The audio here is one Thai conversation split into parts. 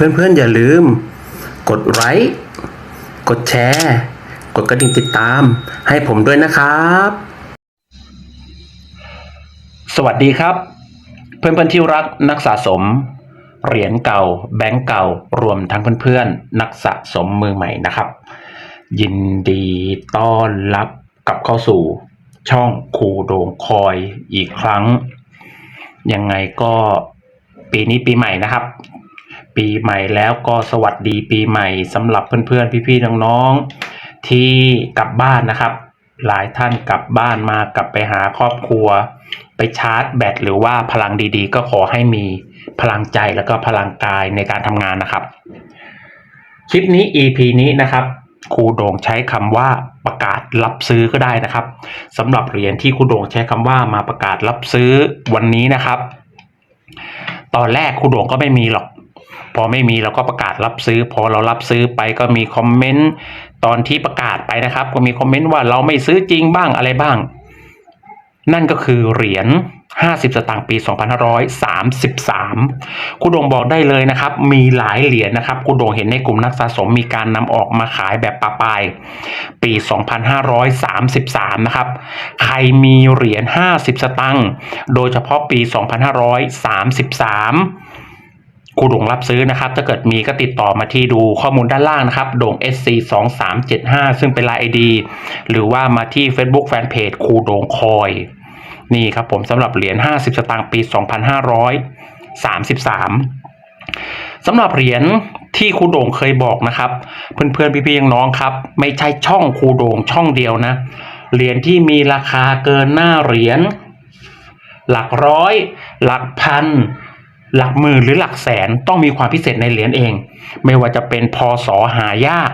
เพื่อนๆอย่าลืม กดไลค์กดแชร์ กดกระดิ่งติดตาม ให้ผมด้วยนะครับ สวัสดีครับ เพื่อนๆที่รักนักสะสม เหรียญเก่า แบงก์เก่ารวมทั้งเพื่อนๆนักสะสมมือใหม่นะครับ ยินดีต้อนรับกลับเข้าสู่ช่องครูโด่งคอยอีกครั้ง ยังไงก็ปีนี้ปีใหม่นะครับ ปีใหม่แล้วก็สวัสดีปีใหม่สำหรับเพื่อนๆ พี่ๆ น้องๆ ที่กลับบ้านนะครับ หลายท่านกลับบ้านมากลับไปหาครอบครัว ไปชาร์จแบตหรือว่าพลังดีๆ ก็ขอให้มีพลังใจแล้วก็พลังกายในการทำงานนะครับ คลิปนี้ EP นี้นะครับครูโด่งใช้คำว่าประกาศรับซื้อก็ได้นะครับสำหรับเหรียญที่ครูโด่งใช้คำว่ามาประกาศรับซื้อวันนี้นะครับ ตอนแรกครูโด่งก็ไม่มีหรอก พอไม่มีเราก็ประกาศรับซื้อ พอเรารับซื้อไปก็มีคอมเมนต์ตอนที่ประกาศไปนะครับ ก็มีคอมเมนต์ว่าเราไม่ซื้อจริงบ้างอะไรบ้าง นั่นก็คือเหรียญ50 สตางค์ปี 2533คุณโด่งบอกได้เลยนะครับ มีหลายเหรียญนะครับคุณโด่งเห็นในกลุ่มนักสะสมมีการนำออกมาขายแบบปะปาย ปี 2533 นะครับ ใครมีเหรียญ50 สตางค์โดยเฉพาะปี 2533 ครูโด่งรับซื้อนะครับถ้าเกิดมีก็ติดต่อมาที่ดูข้อมูลด้านล่างนะครับโด่ง SC 2 3 7 5ซึ่งเป็นไลน์ ID หรือว่ามาที่ Facebook Fanpage ครูโด่งคอย นี่ครับผมสำหรับเหรียญ 50 สตางค์ปี 2533สำหรับเหรียญที่ครูโด่งเคยบอกนะครับ เพื่อนๆพี่ๆน้องๆครับ ไม่ใช่ช่องครูโด่งช่องเดียวนะ เหรียญที่มีราคาเกินหน้าเหรียญหลักร้อย หลักพัน หลักหมื่นหรือหลักแสนต้องมีความพิเศษในเหรียญเอง ไม่ว่าจะเป็นพศหายาก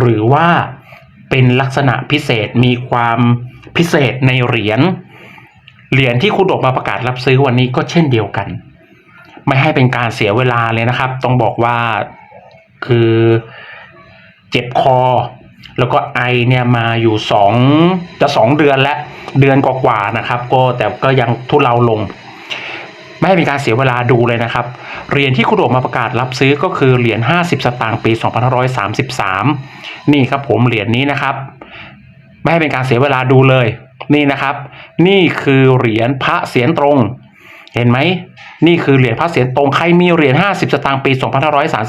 หรือว่าเป็นลักษณะพิเศษมีความพิเศษในเหรียญเหรียญที่คุณโดกมาประกาศรับซื้อวันนี้ก็เช่นเดียวกัน ไม่ให้เป็นการเสียเวลาเลยนะครับ ต้องบอกว่าคือเจ็บคอ แล้วก็ไอเนี่ยมาอยู่สองจะสองเดือนและเดือนกว่าๆนะครับ ก็แต่ก็ยังทุเลาลง ไม่ให้เป็นการเสียเวลาดูเลยนะครับ เหรียญที่คุณโดมาประกาศรับซื้อก็คือเหรียญ 50 สตางค์ปี 2533 นี่ครับผมเหรียญนี้นะครับ ไม่ให้เป็นการเสียเวลาดูเลย นี่นะครับ นี่คือเหรียญพระเสียรตรง เห็นไหม นี่คือเหรียญพระเสียรตรง ใครมีเหรียญ 50 สตางค์ปี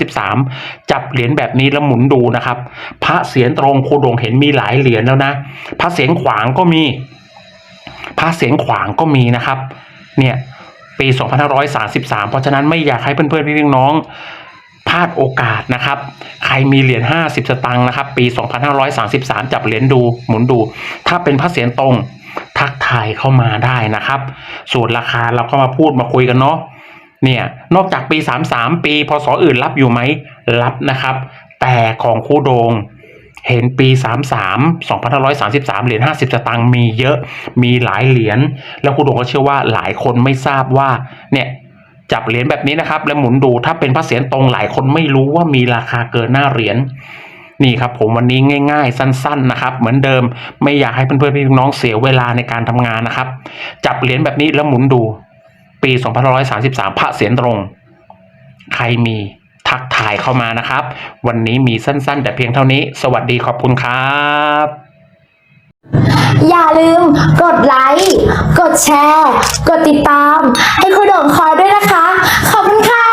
2533 จับเหรียญแบบนี้แล้วหมุนดูนะครับ พระเสียรตรงครูโดงเห็นมีหลายเหรียญแล้วนะ พระเสียรขวางก็มี พระเสียรขวางก็มีนะครับ เนี่ย ปี 2533 เพราะฉะนั้นไม่อยากให้เพื่อนๆพี่ๆน้องพลาดโอกาสนะครับ ใครมีเหรียญ 50 สตางค์นะครับ ปี 2533 จับเหรียญดูหมุนดู ถ้าเป็นพระเสียรตรงทักทายเข้ามาได้นะครับ ส่วนราคาเราก็มาพูดมาคุยกันเนาะ เนี่ย นอกจากปี 33 ปีพศอื่นรับอยู่ไหมรับนะครับ แต่ของคู่โดง เห็นปี 33 2533 เหรียญ50 สตางค์มีเยอะ มีหลายเหรียญ แล้วคุณดงก็เชื่อว่าหลายคนไม่ทราบว่า เนี่ย จับเหรียญแบบนี้นะครับ แล้วหมุนดู ถ้าเป็นพระเศียรตรงหลายคนไม่รู้ว่ามีราคาเกินหน้าเหรียญ นี่ครับผมวันนี้ง่าย ๆ สั้น ๆ นะครับ เหมือนเดิม ไม่อยากให้เพื่อนๆพี่น้องเสียเวลาในการทำงานนะครับ จับเหรียญแบบนี้แล้วหมุนดู ปี 2533 พระเศียรตรง ใครมี ทักทายเข้ามานะครับ วันนี้มีสั้นๆ แต่เพียงเท่านี้ สวัสดีขอบคุณครับ อย่าลืมกดไลค์ กดแชร์ กดติดตาม ให้คุณโด่งคอยด้วยนะคะ ขอบคุณค่ะ